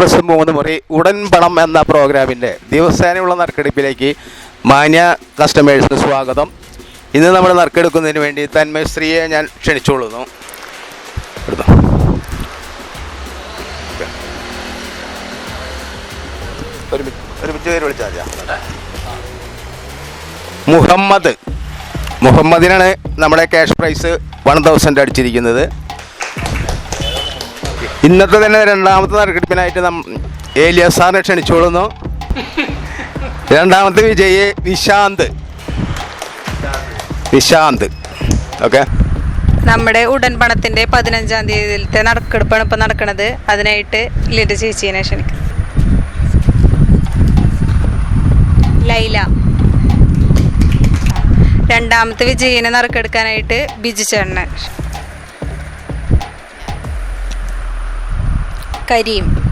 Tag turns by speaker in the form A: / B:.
A: Press മൂന്ന് മുറി ഉടൻ പണം എന്ന പ്രോഗ്രാമിന്റെ ദിവസേനയുള്ള നറുക്കെടുപ്പിലേക്ക് മാന്യ കസ്റ്റമേഴ്സിന് സ്വാഗതം. ഇന്ന് നമ്മൾ നറുക്കെടുക്കുന്നതിന് വേണ്ടി തന്മയശ്രീയെ ഞാൻ ക്ഷണിച്ചുകൊള്ളുന്നു. മുഹമ്മദ്. മുഹമ്മദിനാണ് നമ്മുടെ ക്യാഷ് പ്രൈസ് വൺ തൗസൻഡ് അടിച്ചിരിക്കുന്നത്. ഇന്നത്തെ തന്നെ രണ്ടാമത്തെ നറുക്കെടുപ്പിനായിട്ട് ഏലിയ സാറിനെ ക്ഷണിച്ചോളുന്നു രണ്ടാമത്തെ വിജയി വിശാന്ത് വിശാന്ത് ഓക്കെ.
B: നമ്മുടെ ഉടൻ പണത്തിന്റെ പതിനഞ്ചാം തീയതിയിലത്തെ നറുക്കെടുപ്പാണ് ഇപ്പൊ നടക്കുന്നത് അതിനായിട്ട് ലിറ്റ് ചേച്ചീനെ ക്ഷണിക്കും ലൈല. രണ്ടാമത്തെ വിജയിനെ നറുക്കെടുക്കാനായിട്ട് ബിജു ചേട്ടനെ കരീം.